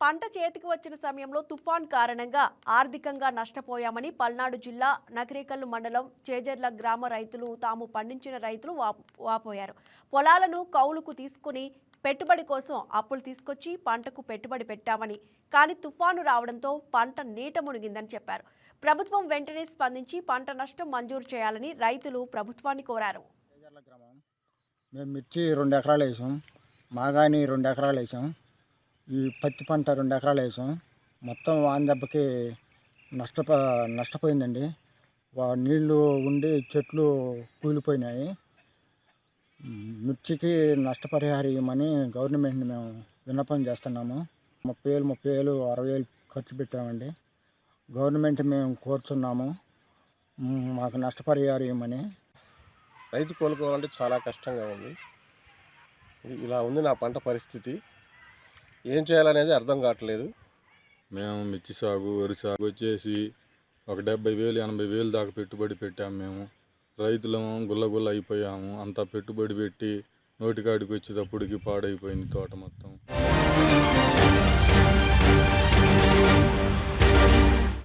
పంట చేతికి వచ్చిన సమయంలో తుఫాన్ కారణంగా ఆర్థికంగా నష్టపోయామని పల్నాడు జిల్లా నకరేకల్లు మండలం చేజర్ల గ్రామ రైతులు తాము పండించిన రైతులు వాపోయారు. పొలాలను కౌలుకు తీసుకుని పెట్టుబడి కోసం అప్పులు తీసుకొచ్చి పంటకు పెట్టుబడి పెట్టామని కానీ తుఫాను రావడంతో పంట నీట మునిగిందని చెప్పారు. ప్రభుత్వం వెంటనే స్పందించి పంట నష్టం మంజూరు చేయాలని రైతులు ప్రభుత్వాన్ని కోరారు. మేము మిర్చి రెండు ఎకరాలు వేసాం మాగాని రెండు ఎకరాలు వేసాం. ఈ పత్తి పంట రెండు ఎకరాలు వేసాం. మొత్తం వాన దెబ్బకి నష్టప నష్టపోయిందండి. వా- నీళ్ళు ఉండి చెట్లు కూలిపోయినాయి. మిర్చికి నష్టపరిహారం ఇవ్వమని గవర్నమెంట్ని మేము విన్నపం చేస్తున్నాము. ముప్పై వేలు ముప్పై వేలు అరవై వేలు ఖర్చు పెట్టామండి. గవర్నమెంట్ మేము కోరుతున్నాము. మాకు నష్టపరిహారం ఇవ్వమని రైతు కోలుకోవాలంటే చాలా కష్టంగా ఉంది. ఇలా ఉంది నా పంట పరిస్థితి. ఏం చేయాలనేది అర్థం కావట్లేదు. మేము మిర్చి సాగు వరి సాగు వచ్చేసి ఒక డెబ్బై వేలు ఎనభై వేలు దాకా పెట్టుబడి పెట్టాము మేము. రైతులము గుల్లగుల్ల అయిపోయాము. అంతా పెట్టుబడి పెట్టి నోటికాడికి వచ్చేటప్పటికి పాడైపోయింది తోట మొత్తం.